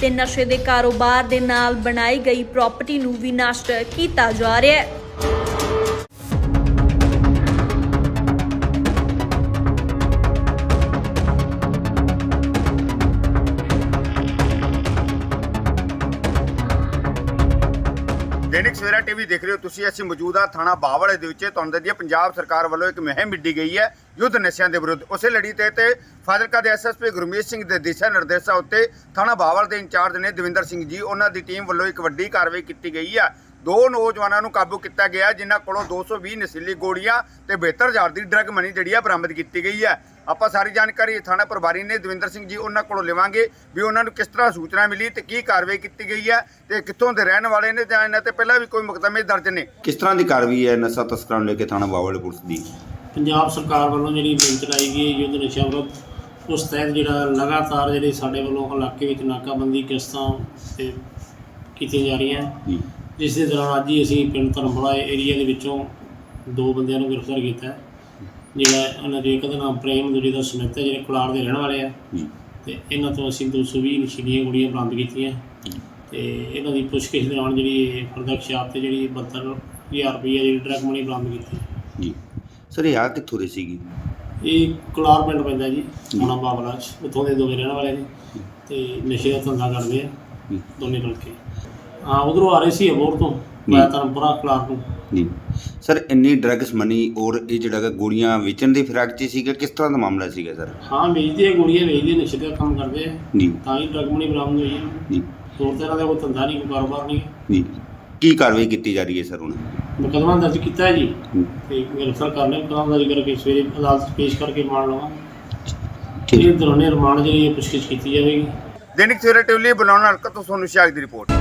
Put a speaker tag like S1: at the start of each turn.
S1: ਤੇ ਨਸ਼ੇ ਦੇ ਕਾਰੋਬਾਰ ਦੇ ਨਾਲ ਬਣਾਈ ਗਈ ਪ੍ਰਾਪਰਟੀ ਨੂੰ ਵੀ ਨਸ਼ਟ ਕੀਤਾ ਜਾ ਰਿਹਾ ਹੈ।
S2: ਦੈਨਿਕ ਸਵੇਰਾ ਟੀਵੀ ਦੇਖ ਰਹੇ ਹੋ ਤੁਸੀਂ। ਅਸੀਂ ਮੌਜੂਦਾ ਥਾਣਾ ਬਾਵਲ ਦੇ ਵਿੱਚ। ਤੁਹਾਨੂੰ ਦੱਸਦੀ ਪੰਜਾਬ ਸਰਕਾਰ ਵੱਲੋਂ ਇੱਕ ਮੁਹਿੰਮ ਵਿੱਢੀ ਗਈ ਹੈ ਯੁੱਧ ਨਸ਼ਿਆਂ ਦੇ ਵਿਰੁੱਧ। ਉਸੇ ਲੜੀ ਤੇ ਤੇ ਫਾਜ਼ਿਲਕਾ ਦੇ ਐਸਐਸਪੀ ਗੁਰਮੀਤ ਸਿੰਘ ਦੇ ਦਿਸ਼ਾ ਨਿਰਦੇਸ਼ਾਂ ਉੱਤੇ ਥਾਣਾ ਬਾਵਲ ਦੇ ਇੰਚਾਰਜ ਨੇ ਦਵਿੰਦਰ ਸਿੰਘ ਜੀ, ਉਹਨਾਂ ਦੀ ਟੀਮ ਵੱਲੋਂ ਇੱਕ ਵੱਡੀ ਕਾਰਵਾਈ ਕੀਤੀ ਗਈ ਹੈ ਦੋ ਨੌਜਵਾਨਾਂ ਨੂੰ ਕਾਬੂ ਕੀਤਾ ਗਿਆ, ਜਿਨ੍ਹਾਂ ਕੋਲੋਂ 220 ਨਸ਼ੀਲੀ ਗੋਲੀਆਂ ਤੇ 72000 ਦੀ ਡਰੱਗ ਮਨੀ ਜਿਹੜੀ ਆ ਬਰਾਮਦ ਕੀਤੀ ਗਈ ਹੈ ਆਪਾਂ ਸਾਰੀ ਜਾਣਕਾਰੀ ਥਾਣਾ ਪ੍ਰਭਾਰੀ ਨੇ ਦਵਿੰਦਰ ਸਿੰਘ ਜੀ ਉਹਨਾਂ ਕੋਲੋਂ ਲਵਾਂਗੇ ਵੀ ਉਹਨਾਂ ਨੂੰ ਕਿਸ ਤਰ੍ਹਾਂ ਸੂਚਨਾ ਮਿਲੀ ਤੇ ਕੀ ਕਾਰਵਾਈ ਕੀਤੀ ਗਈ ਹੈ ਤੇ ਕਿੱਥੋਂ ਦੇ ਰਹਿਣ ਵਾਲੇ ਨੇ ਜਾਂ ਇਹਨਾਂ ਤੇ ਪਹਿਲਾਂ ਵੀ ਕੋਈ ਮੁਕਦਮੇ ਦਰਜ ਨੇ?
S3: ਕਿਸ ਤਰ੍ਹਾਂ ਦੀ ਕਾਰਵਾਈ ਹੈ ਨਸ਼ਾ ਤਸਕਰਾਂ ਨੂੰ ਲੈ ਕੇ ਥਾਣਾ ਬਾਵਲ ਪੁਲਿਸ ਦੀ?
S4: ਪੰਜਾਬ ਸਰਕਾਰ ਵੱਲੋਂ ਜਿਹੜੀ ਮੁਹਿੰਮ ਚਲਾਈ ਗਈ ਹੈ ਯੁੱਧ ਵਿਰੁੱਧ ਉਸ ਤਹਿਤ ਜਿਹੜਾ ਲਗਾਤਾਰ ਜਿਹੜੀ ਸਾਡੇ ਵੱਲੋਂ ਇਲਾਕੇ ਵਿੱਚ ਨਾਕਾਬੰਦੀ ਕਿਸ਼ਤਾਂ ਤੇ ਕੀਤੀਆਂ ਜਾ ਰਹੀਆਂ।
S3: ਜੀ।
S4: ਜਿਸ ਦੇ ਦੌਰਾਨ ਅੱਜ ਹੀ ਅਸੀਂ ਪਿੰਡ ਧਰਮਪੁਰਾ ਏਰੀਆ ਦੇ ਵਿੱਚੋਂ ਦੋ ਬੰਦਿਆਂ ਨੂੰ ਗ੍ਰਿਫਤਾਰ ਕੀਤਾ ਹੈ। ਜਿਹੜਾ ਉਹਨਾਂ ਦੇ ਇੱਕ ਦਾ ਨਾਮ ਪ੍ਰੇਮ ਦੂਜੇ ਦਾ ਸੁਮਿਤ ਹੈ ਜਿਹੜੇ ਕੁਲਾਰ ਦੇ ਰਹਿਣ ਵਾਲੇ ਆ। ਤੇ ਇਹਨਾਂ ਤੋਂ ਅਸੀਂ 220 ਨਸ਼ੀਲੀਆਂ ਗੋਲੀਆਂ ਬਰਾਮਦ ਕੀਤੀਆਂ। ਤੇ ਇਹਨਾਂ ਦੀ ਪੁੱਛਗਿੱਛ ਦੌਰਾਨ ਜਿਹੜੀ ਫਰਦਕ ਸ਼ਾਪ ਤੇ ਜਿਹੜੀ 72000 ਰੁਪਏ ਜਿਹੜੀ ਡਰੱਗ ਮਨੀ ਬਰਾਮਦ ਕੀਤੀ।
S3: ਜੀ। ਸਰ ਇਹ ਆ ਕਿੱਥੋਂ ਦੀ ਸੀਗੀ?
S4: ਇਹ ਕੁਲਾਰ ਪਿੰਡ ਪੈਂਦਾ ਜੀ ਥਾਣਾ ਬਾਬਲਾ ਚ। ਉੱਥੋਂ ਦੇ ਦੋਵੇਂ ਰਹਿਣ ਵਾਲੇ ਨੇ। ਤੇ ਨਸ਼ੇ ਦਾ ਧੰਦਾ ਕਰਦੇ ਆ ਦੋਨੇ ਰਲ ਕੇ। ਹਾਂ ਉਧਰੋਂ ਆ ਰਹੇ ਸੀ ਅਬੋਰ ਤੋਂ। ਮੈਂ ਧਰਮਪੁਰਾ ਕੁਲਾਰ ਨੂੰ
S3: ਜੀ। ਸਰ ਇੰਨੀ ਡਰੱਗਸ ਮਨੀ ਔਰ ਇਹ ਜਿਹੜਾ ਗਾ ਗੋਲੀਆਂ ਵੇਚਣ ਦੀ ਫਿਰਾਕ 'ਚ ਸੀਗਾ ਕਿਸ ਤਰ੍ਹਾਂ ਦਾ ਮਾਮਲਾ ਸੀਗਾ ਸਰ?
S4: ਹਾਂ ਵੇਚਦੇ ਆ ਗੋਲੀਆਂ ਵੇਚਦੇ ਆ, ਨਸ਼ੇ ਦਾ ਕੰਮ ਕਰਦੇ ਆ।
S3: ਜੀ।
S4: ਤਾਂ ਹੀ ਡਰਗ ਮਨੀ ਬਰਾਮਦ ਹੋਈ ਹੈ
S3: ਜੀ।
S4: ਹੋਰ ਤਰ੍ਹਾਂ ਦਾ ਕੋਈ ਧੰਦਾ ਨਹੀਂ ਕੋਈ ਕਾਰੋਬਾਰ ਨਹੀਂ।
S3: ਜੀ। ਕੀ ਕਾਰਵਾਈ ਕੀਤੀ ਜਾ ਰਹੀ ਹੈ ਸਰ ਹੁਣ?
S4: ਮੁਕੱਦਮਾ ਦਰਜ ਕੀਤਾ ਹੈ ਜੀ।
S3: ਹੂੰ,
S4: ਤੇ ਗ੍ਰਿਫਤਾਰ ਕਰ ਲਿਆ ਮੁਕੱਦਮਾ ਦਰਜ ਕਰਕੇ ਸਵੇਰੇ ਅਦਾਲਤ 'ਚ ਪੇਸ਼ ਕਰਕੇ ਮਾਰ ਲਵਾਂ
S3: ਠੀਕ
S4: ਇਹ ਦੌਰਾਨੇ ਰਿਮਾਂਡ ਜਿਹੜੀ ਹੈ ਪੁੱਛਗਿੱਛ ਕੀਤੀ ਜਾਵੇਗੀ।
S2: ਦੈਨਿਕ ਸਵੇਰਾ ਟੀਵੀ ਲਈ ਬੁਲਾਉਣ ਹਲਕਾ ਤੋਂ ਸੋਨੂ ਸ਼ਾਹ ਦੀ ਰਿਪੋਰਟ।